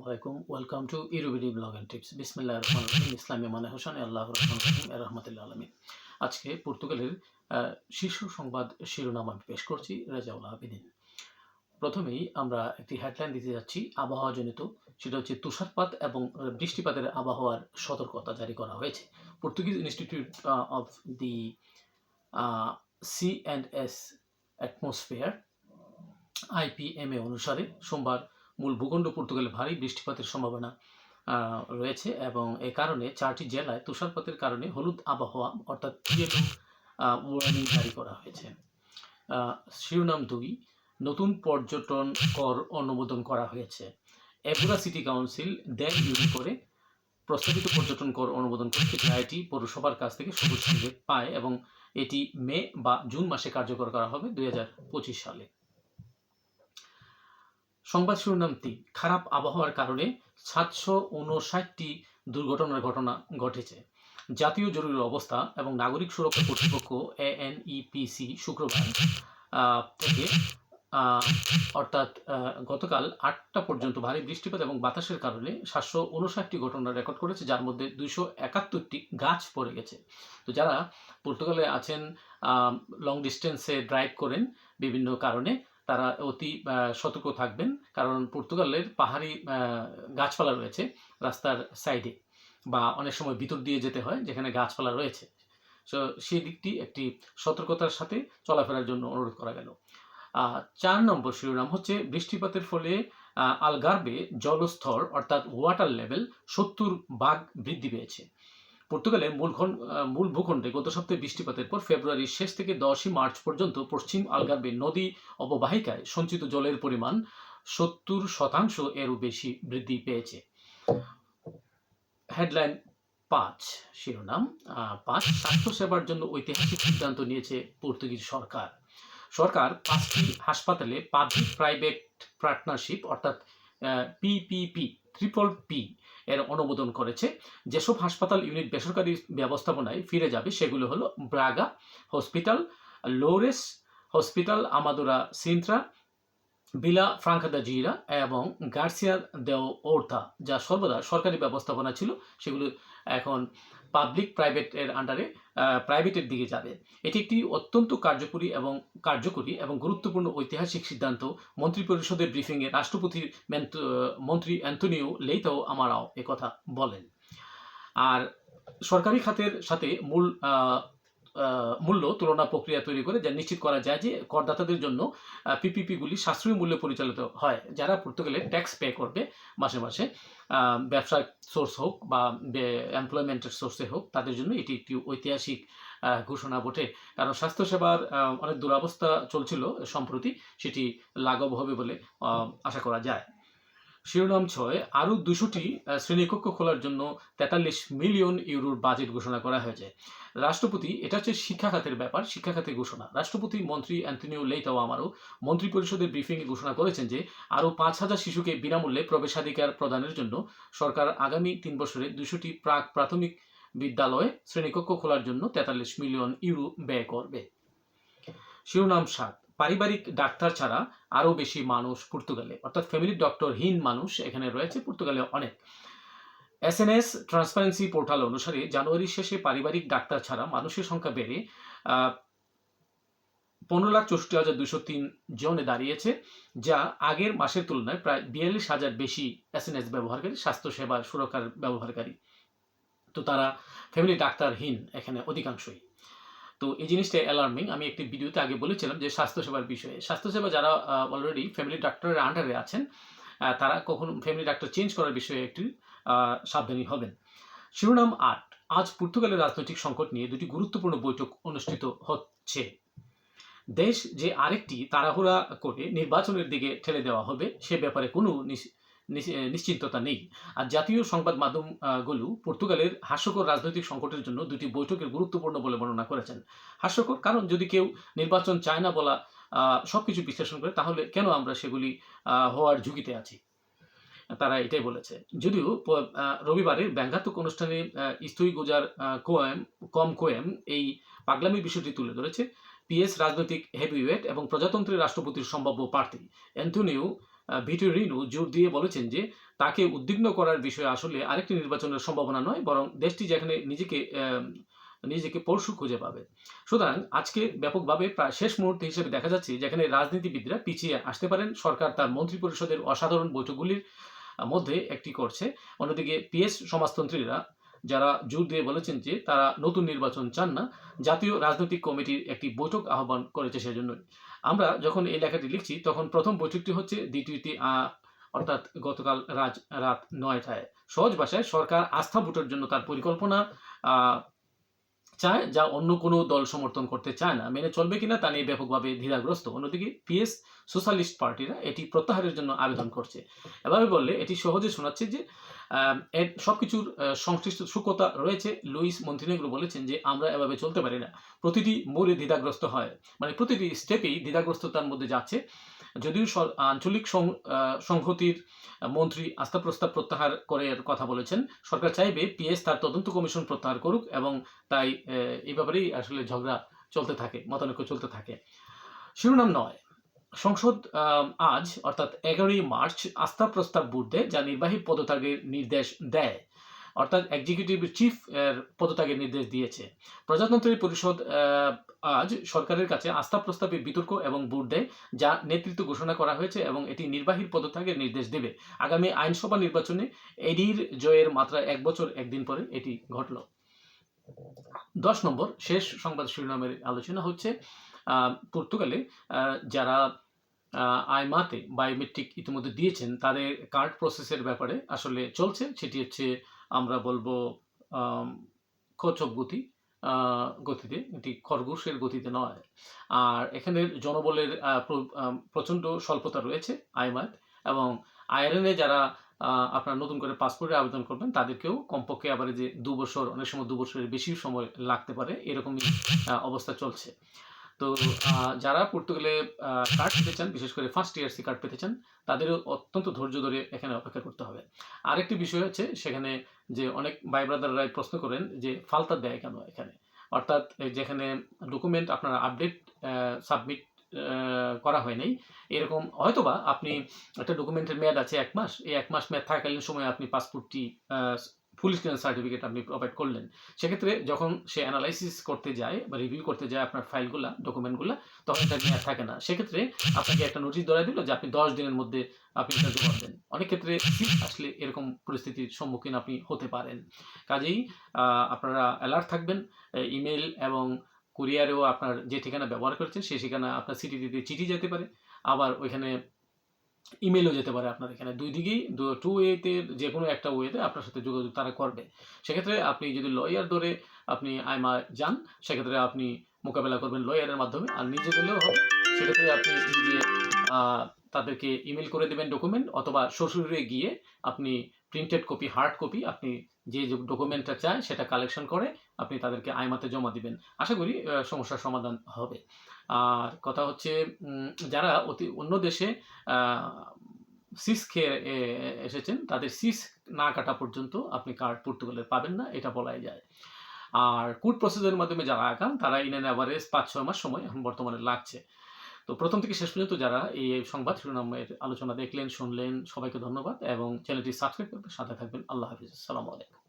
আলাইকুম। Welcome to ইরুবিডি blog and tips বিসমিল্লাহ রহমান রহিম। ইসলামী মানে হোসেন, আল্লাহ রহমান রহিম রহমতুল্লাহ আলমী আজকে পর্তুগালের শীর্ষ সংবাদ শিরোনাম আমি পেশ করছি, রেজাউল আবেদিন। প্রথমেই আমরা একটি হেডলাইন দিতে যাচ্ছি, আবহাওয়াজনিত। সেটা হচ্ছে তুষারপাত এবং বৃষ্টিপাতের আবহাওয়ার সতর্কতা জারি করা হয়েছে। Portuguese institute of the sea and S atmosphere IPMA অনুসারে সোমবার মূল ভূখণ্ড পর্তুগালে ভারী বৃষ্টিপাতের সম্ভাবনা রয়েছে এবং এ কারণে চারটি জেলায় তুষারপাতের কারণে হলুদ আবহাওয়া অর্থাৎ ওয়ার্নিং জারি করা হয়েছে। শিরোনাম দুই, নতুন পর্যটন কর অনুমোদন করা হয়েছে। এগুরা সিটি কাউন্সিল দেড় ইউরো করে প্রস্তাবিত পর্যটন কর অনুমোদন করতে এটি পৌরসভার কাছ থেকে সবুজ সংকেত পায় এবং এটি মে বা জুন মাসে কার্যকর করা হবে দুই হাজার পঁচিশ সালে। সংবাদ শিরোনাম তিন খারাপ আবহাওয়ার কারণে সাতশো উনষাটটি দুর্ঘটনার ঘটনা ঘটেছে। জাতীয় জরুরি অবস্থা এবং নাগরিক সুরক্ষা কর্তৃপক্ষ এএনইপিসি শুক্রবার থেকে অর্থাৎ গতকাল আটটা পর্যন্ত ভারী বৃষ্টিপাত এবং বাতাসের কারণে সাতশো উনষাটটি ঘটনা রেকর্ড করেছে, যার মধ্যে দুইশো একাত্তরটি গাছ পড়ে গেছে। তো যারা পর্তুগালে আছেন লং ডিস্টেন্সে ড্রাইভ করেন, বিভিন্ন কারণে তারা অতি সতর্ক থাকবেন। কারণ পর্তুগালের পাহাড়ি গাছপালা রয়েছে রাস্তার সাইডে বা অনেক সময় ভিতর দিয়ে যেতে হয় যেখানে গাছপালা রয়েছে। সো, সেই দিকটি একটি সতর্কতার সাথে চলাফেরার জন্য অনুরোধ করা গেল। চার নম্বর শিরোনাম হচ্ছে, বৃষ্টিপাতের ফলে আলগার্বে জলস্তর অর্থাৎ ওয়াটার লেভেল সত্তর ভাগ বৃদ্ধি পেয়েছে। পর্তুগালে মূল মূল ভূখণ্ডে গত সপ্তাহে বৃষ্টিপাতের পর ফেব্রুয়ারির শেষ থেকে দশই মার্চ পর্যন্ত পশ্চিম আলগার্বে নদী অববাহিকায় সঞ্চিত জলের পরিমাণ সত্তর শতাংশ এরও বেশি বৃদ্ধি পেয়েছে। হেডলাইন পাঁচ শিরোনাম পাঁচ স্বাস্থ্যসেবার জন্য ঐতিহাসিক সিদ্ধান্ত নিয়েছে পর্তুগিজ সরকার। সরকার পাঁচটি হাসপাতালে পাবলিক প্রাইভেট পার্টনারশিপ অর্থাৎ পিপিপি ট্রিপল পি এর অনুমোদন করেছে। যেসব হাসপাতাল ইউনিট বেসরকারি ব্যবস্থাপনায় ফিরে যাবে সেগুলো হলো Braga hospital Loures hospital Amadora Sintra Vila Franca de Xira এবং গার্সিয়া দেও ওর্থা যা সর্বদা সরকারি ব্যবস্থাপনা ছিল, সেগুলো এখন পাবলিক প্রাইভেটের আন্ডারে প্রাইভেটের দিকে যাবে। এটি একটি অত্যন্ত কার্যকরী এবং কার্যকরী এবং গুরুত্বপূর্ণ ঐতিহাসিক সিদ্ধান্ত। মন্ত্রী পরিষদের ব্রিফিংয়ে রাষ্ট্রপতির মন্ত্রী অ্যান্টনিও লেইতাও আমারাও একথা বলেন। আর সরকারি খাতের সাথে মূল মূল্য তুলনা প্রক্রিয়া তৈরি করে যা নিশ্চিত করা যায় যে করদাতাদের জন্য পিপিপিগুলি সাশ্রয়ী মূল্যে পরিচালিত হয়, যারা পর্তুগালে ট্যাক্স পে করবে মাসে মাসে। ব্যবসার সোর্স হোক বা এমপ্লয়মেন্টের সোর্সে হোক, তাদের জন্য এটি একটি ঐতিহাসিক ঘোষণা বটে। কারণ স্বাস্থ্যসেবার অনেক দুরবস্থা চলছিল, সম্প্রতি সেটি লাঘব হবে বলে আশা করা যায়। শিরোনাম ছয়, আরও দুশোটি শ্রেণীকক্ষ খোলার জন্য তেতাল্লিশ মিলিয়ন ইউরোর বাজেট ঘোষণা করা হয়েছে। রাষ্ট্রপতি, এটা হচ্ছে শিক্ষা খাতের ব্যাপার শিক্ষা খাতের ঘোষণা। রাষ্ট্রপতি, মন্ত্রী অ্যান্টনিও লেইতাও আমারও মন্ত্রী পরিষদের ব্রিফিংয়ে ঘোষণা করেছেন যে, আরও পাঁচ হাজার শিশুকে বিনামূল্যে প্রবেশাধিকার প্রদানের জন্য সরকার আগামী তিন বছরে দুশোটি প্রাক প্রাথমিক বিদ্যালয়ে, শ্রেণীকক্ষ খোলার জন্য তেতাল্লিশ মিলিয়ন ইউরো ব্যয় করবে। শিরোনাম সাত পারিবারিক ডাক্তার ছাড়া আরও বেশি মানুষ পর্তুগালে। অর্থাৎ ফ্যামিলি ডক্টরহীন মানুষ এখানে রয়েছে, পর্তুগালে অনেক। S N S transparency portal অনুসারে জানুয়ারির শেষে পারিবারিক ডাক্তার ছাড়া মানুষের সংখ্যা বেড়ে পনেরো লাখ চৌষট্টি হাজার দুশো তিন জনে দাঁড়িয়েছে, যা আগের মাসের তুলনায় প্রায় বিয়াল্লিশ হাজার বেশি এস এন এস ব্যবহারকারী, স্বাস্থ্যসেবার সুরক্ষার ব্যবহারকারী। তো তারা ফ্যামিলি ডাক্তারহীন এখানে অধিকাংশই। তো এই জিনিসটা অ্যালার্মিং আমি একটি ভিডিওতে আগে বলেছিলাম যে স্বাস্থ্যসেবার বিষয়ে। স্বাস্থ্যসেবা যারা অলরেডি ফ্যামিলি ডাক্তারের আন্ডারে আছেন তারা কখন ফ্যামিলি ডাক্তার চেঞ্জ করার বিষয়ে একটি সাবধানী হবেন। শিরোনাম আট, আজ পর্তুগালের রাজনৈতিক সংকট নিয়ে দুটি গুরুত্বপূর্ণ বৈঠক অনুষ্ঠিত হচ্ছে। দেশ যে আরেকটি তাড়াহুড়া করে নির্বাচনের দিকে ঠেলে দেওয়া হবে, সে ব্যাপারে কোনো নিশ্চিন্ততা নেই। আর জাতীয় সংবাদ মাধ্যমগুলো পর্তুগালের হাস্যকর রাজনৈতিক সংকটের জন্য দুটি বৈঠকের গুরুত্বপূর্ণ বলে বর্ণনা করেছেন। হাস্যকর কারণ, যদি কেউ নির্বাচন চায় না বলা সব কিছু বিশ্লেষণ করে, তাহলে কেন আমরা সেগুলি হওয়ার ঝুঁকিতে আছি? তারা এটাই বলেছে। যদিও রবিবারের ব্যঙ্গাত্মক অনুষ্ঠানে ইস্তুই গুজার কোয়েম, কম কোয়েম এই পাগলামি বিষয়টি তুলে ধরেছে। পিএস রাজনৈতিক হেভিওয়েট এবং প্রজাতন্ত্রের রাষ্ট্রপতির সম্ভাব্য প্রার্থী। অ্যান্টনিও ভিটো রিনু জোর দিয়ে বলেছেন যে, তাকে উদ্বিগ্ন করার বিষয় আসলে আরেকটি নির্বাচনের সম্ভাবনা নয়, বরং দেশটি যেখানে নিজেকে নিজেকে পরশু খুঁজে পাবে। সুতরাং আজকে ব্যাপকভাবে প্রায় শেষ মুহূর্তে হিসেবে দেখা যাচ্ছে যেখানে রাজনীতিবিদরা পিছিয়ে আসতে পারেন। সরকার তার মন্ত্রী পরিষদের অসাধারণ বৈঠকগুলির মধ্যে একটি করছে। অন্যদিকে পিএস সমাজতন্ত্রীরা যারা জোর দিয়ে বলেছেন যে, তারা নতুন নির্বাচন চান না, জাতীয় রাজনৈতিক কমিটির একটি বৈঠক আহ্বান করেছে সেজন্যই। আমরা যখন এই লেখাটি লিখছি, তখন প্রথম বৈঠকটি হচ্ছে দ্বিতীয়টি অর্থাৎ গতকাল রাজ, রাত নয়টায়। সহজ ভাষায় সরকার আস্থা ভোটের জন্য তার পরিকল্পনা চায় যা অন্য কোনো দল সমর্থন করতে চায় না। মেনে চলবে কিনা তা নিয়ে ব্যাপকভাবে দ্বিধাগ্রস্ত। অন্যদিকে পিএস, সোশ্যালিস্ট পার্টিরা এটি প্রত্যাহারের জন্য আবেদন করছে। এভাবে বললে এটি সহজে শোনাচ্ছে যে এর সব কিছুর সংশ্লিষ্ট সূক্ষ্মতা রয়েছে। লুইস মন্ত্রিনেগ্রো বলেছেন যে, আমরা এভাবে চলতে পারি না। প্রতিটি মোড়ে দ্বিধাগ্রস্ত হয়। মানে প্রতিটি স্টেপেই দ্বিধাগ্রস্ততার মধ্যে যাচ্ছে। যদিও আঞ্চলিক সংহতির মন্ত্রী আস্থা প্রস্তাব প্রত্যাহার করে কথা বলেছেন, সরকার চাইবে পিএস তার তদন্ত কমিশন প্রত্যাহার করুক এবং তাই এই ব্যাপারেই আসলে ঝগড়া চলতে থাকে, মতানৈক্য চলতে থাকে। শিরোনাম নয়। সংসদ আজ, অর্থাৎ এগারোই মার্চ, আস্থা প্রস্তাব দেয় যা নির্বাহী পদত্যাগের নির্দেশ দেয়। অর্থাৎ এক্সিকিউটিভ চিফ এর পদত্যাগের নির্দেশ দিয়েছে। প্রজাতন্ত্রের পরিষদ আজ সরকারের কাছে আস্থা প্রস্তাবে বিতর্ক এবং ভোট দেয় যা নেতৃত্ব ঘোষণা করা হয়েছে এবং এটি নির্বাহীর পদত্যাগের নির্দেশ দেবে। আগামী আইনসভা নির্বাচনে এডির জয়ের মাত্রা এক বছর একদিন পরে এটি ঘটল। দশ নম্বর, শেষ সংবাদ শিরোনামের আলোচনা হচ্ছে পর্তুগালে যারা আইমাতে বায়োমেট্রিক ইতিমধ্যে দিয়েছেন, তাদের কার্ড প্রসেসের ব্যাপারে আসলে চলছে, সেটি হচ্ছে আমরা বলব কচ্ছপ গতি গতিতে, এটি খরগোশের গতিতে নয়। আর এখানের জনবলের প্রচণ্ড স্বল্পতা রয়েছে আইমাত এবং আয়ারনে যারা আপনার নতুন করে পাসপোর্টের আবেদন করবেন, তাদেরকেও কমপক্ষে আবার যে দু বছর অনেক সময় দু বছরের বেশি সময় লাগতে পারে, এরকমই অবস্থা চলছে। তো যারা পর্তুগালে কার্ড পেতে চান, বিশেষ করে ফার্স্ট ইয়ার্সি কার্ড পেতে চান, তাদেরও অত্যন্ত ধৈর্য ধরে এখানে অপেক্ষা করতে হবে। আরেকটি বিষয় হচ্ছে সেখানে যে অনেক ভাই ব্রাদাররাই প্রশ্ন করেন যে, ফালতা দেয় কেন এখানে? অর্থাৎ যেখানে ডকুমেন্ট আপনার আপডেট সাবমিট করা হয় নাই, এরকম হয়তোবা আপনি একটা ডকুমেন্টের মেয়াদ আছে এক মাস, এই এক মাস মেয়াদ থাকাকালীন সময় আপনি পাসপোর্টটি ফুল স্ক্রিন সার্টিফিকেট আপনি প্রোভাইড করলেন, সেক্ষেত্রে যখন সে অ্যানালাইসিস করতে যায় বা রিভিউ করতে যায় আপনার ফাইলগুলা ডকুমেন্টগুলো তখন এটা মেয়াদ থাকে না। সেক্ষেত্রে আপনাকে একটা নোটিশ ধরা দিল যে আপনি দশ দিনের মধ্যে আপনি এটা জমা দেন অনেক ক্ষেত্রে আসলে এরকম পরিস্থিতির সম্মুখীন আপনি হতে পারেন। কাজেই আপনারা অ্যালার্ট থাকবেন ইমেল এবং কুরিয়ারেও আপনার যে ঠিকানা ব্যবহার করছেন সেই ঠিকানা আপনার সিটিতে চিঠি যেতে পারে। আবার ওইখানে ইমেলও যেতে পারে আপনার এখানে। দুই দিকেই টু ওয়েতে যে কোনো একটা ওয়েতে আপনার সাথে যোগাযোগ তারা করবে। সেক্ষেত্রে আপনি যদি লয়ার ধরে আপনি আইমা যান, সেক্ষেত্রে আপনি মোকাবেলা করবেন লয়ারের মাধ্যমে। আর নিজে গেলেও হবে। সেক্ষেত্রে আপনি নিজে তাদেরকে ইমেল করে দেবেন ডকুমেন্ট অথবা শ্বশুরে গিয়ে আপনি প্রিন্টেড কপি হার্ড কপি আপনি যে ডকুমেন্টটা চায় সেটা কালেকশন করে আপনি তাদেরকে আইমাতে জমা দিবেন। আশা করি সমস্যার সমাধান হবে। আর কথা হচ্ছে যারা অতি অন্য দেশে সিস খেয়ে এসেছেন, তাদের সিস না কাটা পর্যন্ত আপনি কার্ড পর্তুগালের পাবেন না, এটা বলাই যায়। আর কুড প্রসেসের মাধ্যমে যারা আগান তারা ইন অ্যান অ্যাভারেজ পাঁচ ছয় মাস সময় এখন বর্তমানে লাগছে। তো প্রথম থেকে শেষ পর্যন্ত যারা এই সংবাদ শিরোনামের আলোচনা দেখলেন, শুনলেন, সবাইকে ধন্যবাদ এবং চ্যানেলটি সাবস্ক্রাইব করবেন সাথে থাকবেন। আল্লাহ হাফিজ। আসসালামু আলাইকুম।